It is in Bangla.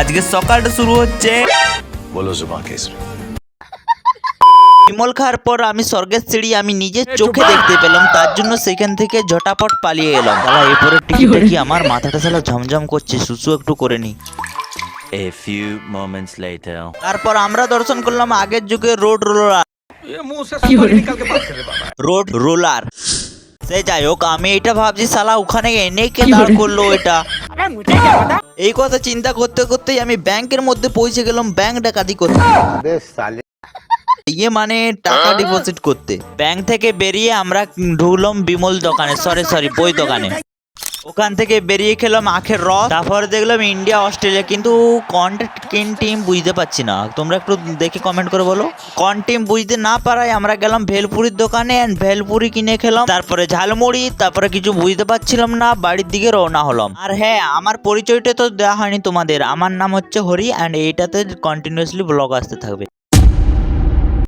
আজকে সকালটা শুরু হচ্ছে। বলো জুমা কেসরে। বিমল খাওয়ার পর আমি স্বর্গের সিঁড়ি আমি নিজের চোখে দেখতে পেলাম তার জন্য সেখান থেকে ঝটাপট পালিয়ে এলাম। তাহলে এরপরে টিকিটটা কি? আমার মাথাটা সালা ঝমঝম করছে সুসু একটু করে নি। A few moments later. তারপর আমরা দর্শন করলাম আগের যুগে রোড রোলার। Road roller. সে যাই হোক আমি এটা ভাবছি সালা ওখানে এনে কে দাঁড় করল এটা? এই কথা চিন্তা করতে করতেই আমি ব্যাংকের মধ্যে পৌঁছে গেলাম ব্যাংক ডাকাতি করতে। ইয়ে মানে টাকা ডিপোজিট করতে। ব্যাংক থেকে বেরিয়ে আমরা ঢুকলাম বিমল দোকানে সরি সরি বই দোকানে। ওখান থেকে বেরিয়ে খেলাম আখের রস। তারপরে দেখলাম ইন্ডিয়া, অস্ট্রেলিয়া। কিন্তু কন্টেন্ট কিন টিম বুঝতে পারছি না। তোমরা একটু দেখে কমেন্ট করে বলো। কন টিম বুঝতে না পারায় আমরা গেলাম ভেলপুরির দোকানে অ্যান্ড ভেলপুরি কিনে খেলাম। তারপরে ঝালমুড়ি, তারপরে কিছু বুঝতে পারছিলাম না, বাড়ির দিকে রওনা হলাম। আর হ্যাঁ আমার পরিচয়টা তো দেওয়া হয়নি তোমাদের। আমার নাম হচ্ছে হরি অ্যান্ড এইটাতে কন্টিনিউয়াসলি ব্লগ আসতে থাকবে।